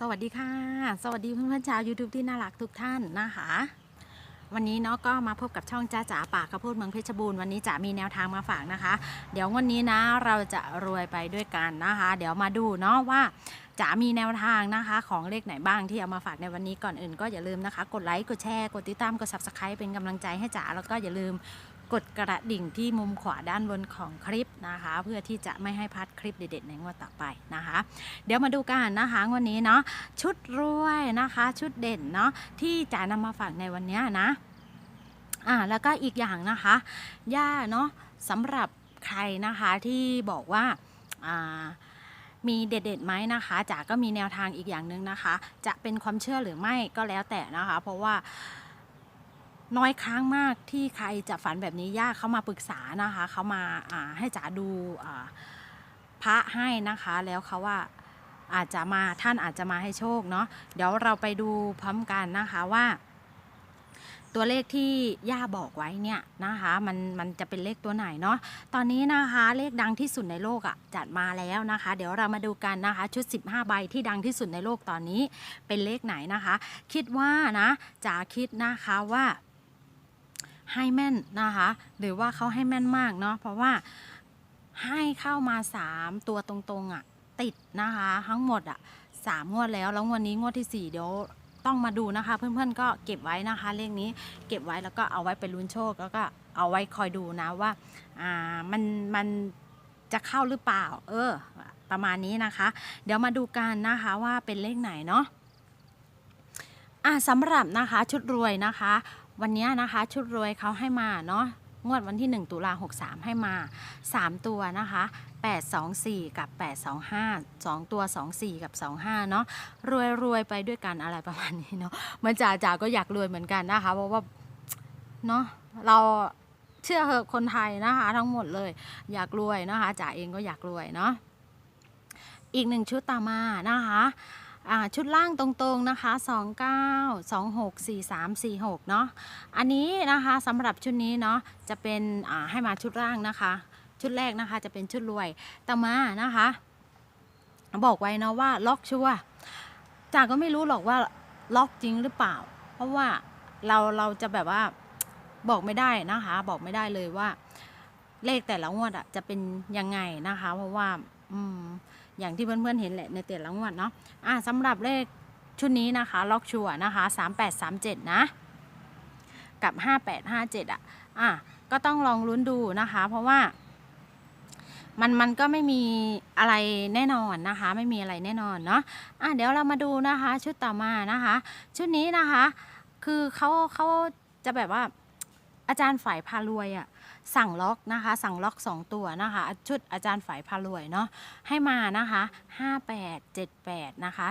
สวัสดีค่ะ สวัสดีเพื่อนๆชาว YouTube ที่น่ารักทุกท่านนะคะ วันนี้เนาะก็มาพบกับช่องจ้าจ๋าปากกระพูดเมืองเพชรบูรณ์วันนี้จ๋ามีแนวทางมาฝากนะคะ เดี๋ยววันนี้นะเราจะรวยไปด้วยกันนะคะ เดี๋ยวมาดูเนาะว่าจ๋ามีแนวทางนะคะของเลขไหนบ้างที่เอามาฝากในวันนี้ก่อนอื่น ก็อย่าลืมนะคะ กดไลค์กดแชร์กดติดตามกด subscribe เป็นกำลังใจให้จ๋าแล้วก็อย่าลืม กดกระดิ่งที่มุมขวาด้านบนของคลิปนะคะ เพื่อที่จะไม่ให้พลาดคลิปเด็ดๆในงวดต่อไปนะคะ เดี๋ยวมาดูกันนะคะวันนี้เนาะชุดรวยนะคะ ชุดเด่นเนาะที่จ๋านำมาฝากในวันนี้นะอ่าแล้วก็อีกอย่างนะคะย่าเนาะสำหรับใครนะคะที่บอกว่าอ่ามีเด็ดๆไหมนะคะจ๋าก็มีแนวทางอีกอย่างหนึ่งนะคะ จะเป็นความเชื่อหรือไม่ก็แล้วแต่นะคะ เพราะว่า น้อยครั้งมากที่ใครจะฝันแบบนี้ย่าเขามาปรึกษานะคะเขามาให้จ๋าดูพระให้นะคะ แล้วเขาว่าอาจจะมาท่านอาจจะมาให้โชคเนาะเดี๋ยวเราไปดูพร้อมกันนะคะว่า ตัวเลขที่ย่าบอกไว้เนี่ยนะคะมันมันจะเป็นเลขตัวไหนเนาะตอนนี้นะคะเลขดังที่สุดในโลกอะ่ะจัดมาแล้วนะคะ เดี๋ยวเรามาดูกันนะคะชุด 15 ใบที่ดังที่สุดในโลกตอนนี้เป็นเลขไหนนะคะ คิดว่านะจ๋าคิดนะคะว่า ให้แม่นนะคะ หรือว่าเขาให้แม่นมากเนาะเพราะว่าให้เข้ามา 3 ตัวตรงๆอะติดนะคะ ทั้งหมดอะสามงวดแล้วแล้วงวันนี้งวดที่ 4 เดี๋ยวต้องมาดูนะคะ เพื่อนๆก็เก็บไว้นะคะ เลขนี้เก็บไว้แล้วก็เอาไว้ไปลุ้นโชคแล้วก็เอาไว้คอยดูนะว่าอ่ามันมันจะเข้าหรือเปล่า เออ ประมาณนี้นะคะ เดี๋ยวมาดูกันนะคะว่าเป็นเลขไหนเนาะอะสำหรับนะคะชุดรวยนะคะ วันนี้นะคะชุดรวยเขาให้มาเนาะงวดวันที่ 1 ตุลา63 ให้มา 3 ตัวนะคะ 824 กับ 825 2 ตัว 24 กับ 25 เนาะรวยรวยไปด้วยกันอะไรประมาณนี้เนาะเหมือนจ่าจ่าก็อยากรวยเหมือนกันนะคะ เพราะว่าเนาะเราเชื่อเหอะคนไทยนะคะ ทั้งหมดเลยอยากรวยนะคะจ่าเองก็อยากรวยเนาะอีกหนึ่งชุดตามมานะคะ ชุดล่างตรงๆนะคะ 29 26 43 46 เนาะอันนี้นะคะสำหรับชุดนี้เนาะจะเป็นให้มาชุดล่างนะคะ ชุดแรกนะคะจะเป็นชุดรวยต่อมานะคะ บอกไว้เนาะว่าล็อกชัวจากก็ไม่รู้หรอกว่าล็อกจริงหรือเปล่า เพราะว่าเราเราจะแบบว่าบอกไม่ได้นะคะ บอกไม่ได้เลยว่า เลขแต่ละงวดอะจะเป็นยังไงนะคะ เพราะว่า อืม อย่างที่เพื่อนๆเห็นแหละในแต่ละงวดเนาะอะสำหรับเลขชุดนี้นะคะ ล็อกชัวร์นะคะ 3837 นะ กับ 5857 อะอะก็ต้องลองลุ้นดูนะคะ เพราะว่ามันมันก็ไม่มีอะไรแน่นอนนะคะ ไม่มีอะไรแน่นอนเนาะอะเดี๋ยวเรามาดูนะคะ ชุดต่อมานะคะ ชุดนี้นะคะ คือเขาเขาจะแบบว่าอาจารย์ฝ่ายพารวยอะ่ะ สั่งล็อกนะคะ สั่งล็อกสองตัวนะคะ ชุดอาจารย์ฝ่ายพารวยเนาะให้มานะคะ 58 78 นะคะ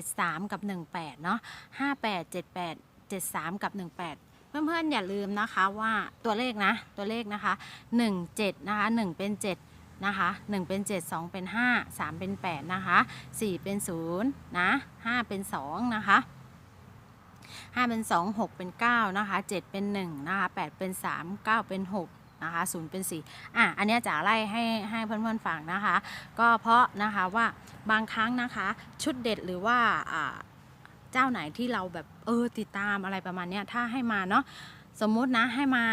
73 กับ 18 เนาะ58 78 73 กับ 18เพื่อนๆอย่าลืมนะคะว่าตัวเลขนะตัวเลขนะคะ1 7นะคะ1เป็น7นะคะ1เป็น7 2 เป็น 5 3 เป็น8นะคะ4เป็น0นะ5เป็น2นะคะ5เป็น 2 6 เป็น9นะคะ7เป็น1นะคะ8เป็น 3 9 เป็น 6 นะคะ0เป็น4อะอันนี้จะไล่ให้ให้เพื่อนๆฟังนะคะ ก็เพราะนะคะว่าบางครั้งนะคะชุดเด็ดหรือว่าเจ้าไหนที่เราแบบเออติดตามอะไรประมาณนี้ถ้าให้มาเนาะสมมุตินะให้มา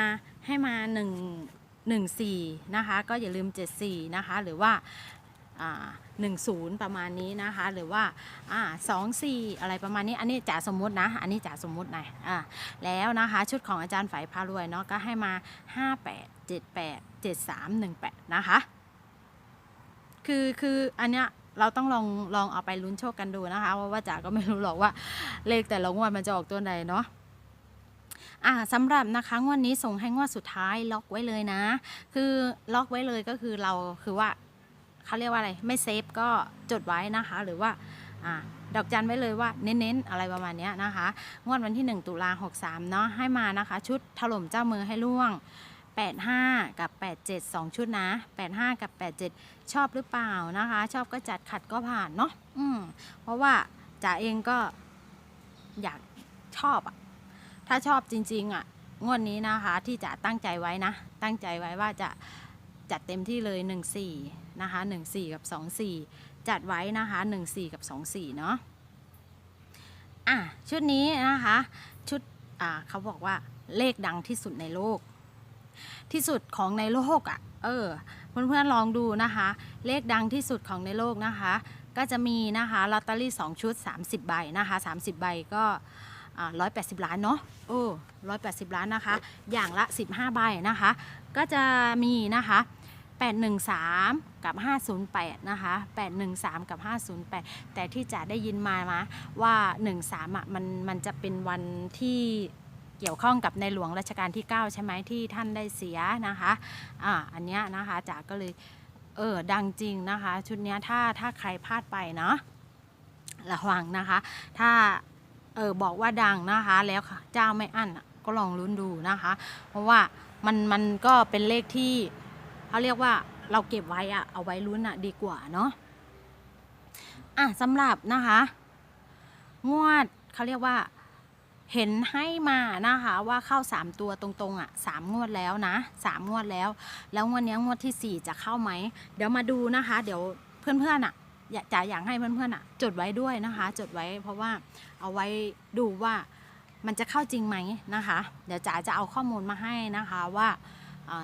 ให้มา 1 1 4นะคะก็อย่าลืม 74นะคะหรือว่าอ่า10 ประมาณนี้นะคะหรือว่าอ่า2 4อะไรประมาณนี้อันนี้จ๋าสมมุตินะอันนี้จ๋าสมมุติน่อยอ่าแล้วนะคะชุดของอาจารย์ฝ่ายพารวยเนาะก็ให้มา 58 78 73 18 นะคะ คือคืออันเนี้ยเราต้องลองลองเอาไปลุ้นโชคกันดูนะคะเพราะว่าจ๋าก็ไม่รู้หรอกว่าเลขแต่ละงวดมันจะออกตัวไหนเนาะอ่าสำหรับนะคะงวดนี้ส่งให้งวดสุดท้ายล็อกไว้เลยนะ คือล็อกไว้เลยก็คือเราคือว่าเขาเรียกว่าอะไรไม่เซฟก็จดไว้นะคะ หรือว่าอ่าดอกจันไว้เลยว่าเน้นๆอะไรประมาณเนี้ยนะคะ งวดวันที่ 1 ตุลา63เนาะให้มานะคะ ชุดถล่มเจ้ามือให้ล่วง 85 กับ 87 2 ชุดนะ 85 กับ 87 ชอบหรือเปล่านะคะ ชอบก็จัดขัดก็ผ่านเนาะอืมเพราะว่าจ๋าเองก็อยากชอบอะถ้าชอบจริงๆอะงวดนี้นะคะที่จะตั้งใจไว้นะ ตั้งใจไว้ว่าจะจัดเต็มที่เลย 14 นะคะ 14 กับ 24 จัดไว้นะคะ 14 กับ 24 เนาะอะชุดนี้นะคะ ชุดอ่าเขาบอกว่าเลขดังที่สุดในโลก ที่สุดของในโลกอะ่ะ เออ เพื่อนๆลองดูนะคะ เลขดังที่สุดของในโลกนะคะ ก็จะมีนะคะลอตเตอรี่2ชุด 30 ใบนะคะ 30 ใบก็ร้อยแปดสิบล้านเนาะโอ้ร้อยแปดสิบล้านนะคะ อย่างละ15ใบนะคะ ก็จะมีนะคะ813กับ508นะคะ813กับ508แต่ที่จะได้ยินมามาว่า13อะมันมันจะเป็นวันที่ เกี่ยวข้องกับในหลวงรัชกาลที่ 9 ใช่ไหมที่ท่านได้เสียนะคะอ่าอันเนี้ยนะคะจ๋าก็เลยเออดังจริงนะคะ ชุดเนี้ยถ้าถ้าใครพลาดไปเนาะระวังนะคะ ถ้าเออบอกว่าดังนะคะ แล้วเจ้าไม่อั้นก็ลองลุ้นดูนะคะ เพราะว่ามันมันก็เป็นเลขที่เขาเรียกว่าเราเก็บไว้อะเอาไว้ลุ้นอะดีกว่าเนาะอะสำหรับนะคะ งวดเขาเรียกว่า เห็นให้มานะคะว่าเข้า 3 ตัวตรงๆอะสามงวดแล้วนะสามงวดแล้ว แล้วงวดนี้งวดทีสี่ 4 จะเข้าไหม เดี๋ยวมาดูนะคะ เดี๋ยวเพื่อนๆอะอยากจะอยากให้เพื่อนๆอะ จดไว้ด้วยนะคะ จดไว้เพราะว่าเอาไว้ดูว่ามันจะเข้าจริงไหมนะคะ เดี๋ยวจ๋าจะเอาข้อมูลมาให้นะคะว่า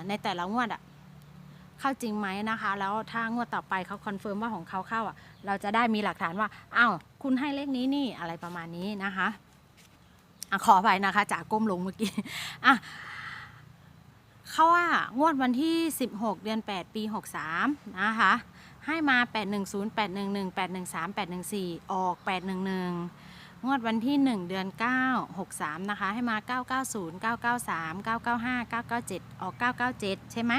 ในแต่ละงวดอะเข้าจริงไหมนะคะ แล้วถ้างวดต่อไปเขาคอนเฟิร์มว่าของเขาเข้าอะเราจะได้มีหลักฐานว่าอ้าวคุณให้เลขนี้นี่อะไรประมาณนี้นะคะ อะขอไปนะคะจากก้มลงเมื่อกี้อะเขาว่างวดวันที่ 16 เดือน 8 ปี 63 นะคะ ให้มา 810 811 813 814 ออก 811 งวดวันที่ 1 เดือน 9 63 นะคะ ให้มา 990 993 995 997 ออก 997 ใช่ไหม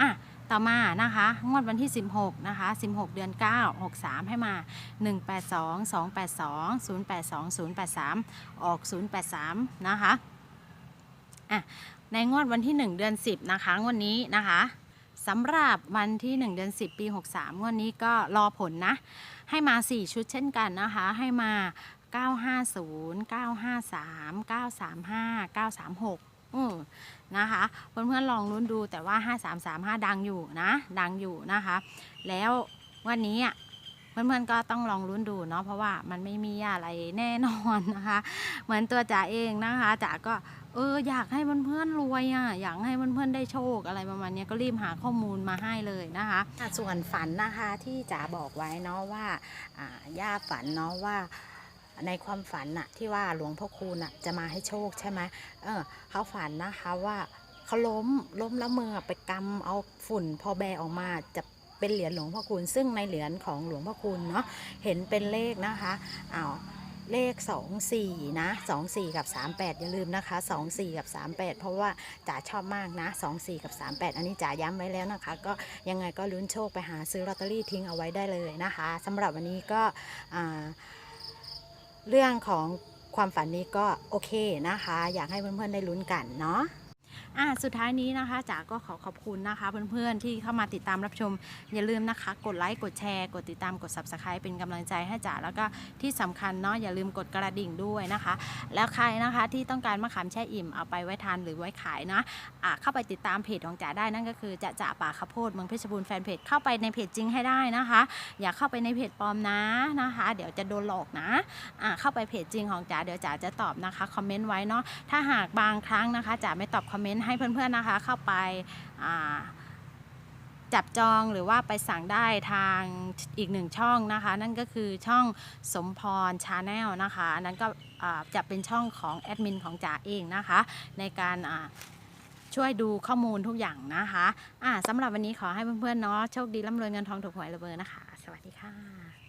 อะ ต่อมานะคะงวดวันที่ 16นะคะ16 เดือน 9 63 ให้มา 182 282 082 083 ออก 083 นะคะอะในงวดวันที่ 1 เดือน 10 นะคะงวดนี้นะคะสำหรับวันที่ 1 เดือน 10 ปี 63งวดนี้ก็รอผลนะ ให้มา 4 ชุดเช่นกันนะคะ ให้มา 950 953 935 936 อืนะคะเพื่อนๆลองลุ้นดูแต่ว่า 5335 ดังอยู่นะ ดังอยู่นะคะ แล้ววันนี้อะเพื่อนๆก็ต้องลองลุ้นดูเนาะเพราะว่ามันไม่มีอะไรแน่นอนนะคะ เหมือนตัวจ๋าเองนะคะจ๋าก็เอออยากให้เพื่อนๆรวยอะอยากให้เพื่อนๆได้โชคอะไรประมาณนี้ก็รีบหาข้อมูลมาให้เลยนะคะอะส่วนฝันนะคะที่จ๋าบอกไว้เนาะว่าอ่าย่าฝันเนาะว่า ในความฝันน่ะที่ว่าหลวงพ่อคูณน่ะจะมาให้โชคใช่ไหมเออเขาฝันนะคะว่าเขาล้มล้มแล้วมือไปกำเอาฝุ่นพอแบออกมาจะเป็นเหรียญหลวงพ่อคูณ ซึ่งในเหรียญของหลวงพ่อคูณเนาะเห็นเป็นเลขนะคะอ้าวเลข 2 4 นะ 2 4 กับ 38 อย่าลืมนะคะ 2 4 กับ 38 เพราะว่าจ๋าชอบมากนะ 2 4 กับ 38 อันนี้จ๋าย้ำไว้แล้วนะคะ ก็ยังไงก็ลุ้นโชคไปหาซื้อลอตเตอรี่ทิ้งเอาไว้ได้เลยนะคะสำหรับวันนี้ก็อ่า เรื่องของความฝันนี้ก็โอเคนะคะ อยากให้เพื่อนๆได้ลุ้นกันเนาะอะสุดท้ายนี้นะคะจ๋าก็ขอขอบคุณนะคะ เพื่อนๆที่เข้ามาติดตามรับชม อย่าลืมนะคะ กดไลค์กดแชร์กดติดตามกด subscribe เป็นกำลังใจให้จ๋าแล้วก็ที่สำคัญเนาะอย่าลืมกดกระดิ่งด้วยนะคะ แล้วใครนะคะที่ต้องการมะขามแช่อิ่มเอาไปไว้ทานหรือไว้ขายนะอะเข้าไปติดตามเพจของจ๋าได้นั่นก็คือจะจ่าป่าข้าวโพดเมืองเพชรบูรณ์แฟนเพจเข้าไปในเพจจริงให้ได้นะคะ อย่าเข้าไปในเพจปลอมนะนะคะ เดี๋ยวจะโดนหลอกนะอะเข้าไปเพจจริงของจ๋าเดี๋ยวจ๋าจะตอบนะคะคอมเมนต์ไว้เนาะถ้าหากบางครั้งนะคะจ๋าไม่ตอบคอมเมนต์ให้เพื่อนๆนะคะเข้าไปาจับจองหรือว่าไปสั่งได้ทางอีกหนึ่งช่องนะคะ นั่นก็คือช่องสมพรชาแนลนะคะอันนั้นก็จะเป็นช่องของแอดมินของจ๋าเองนะคะ ในการช่วยดูข้อมูลทุกอย่างนะคะอ่าสำหรับวันนี้ขอให้เพื่อนๆเนาะโชคดีร่ำรวยเงินทองถูกหวยระเบิดนะคะ สวัสดีค่ะ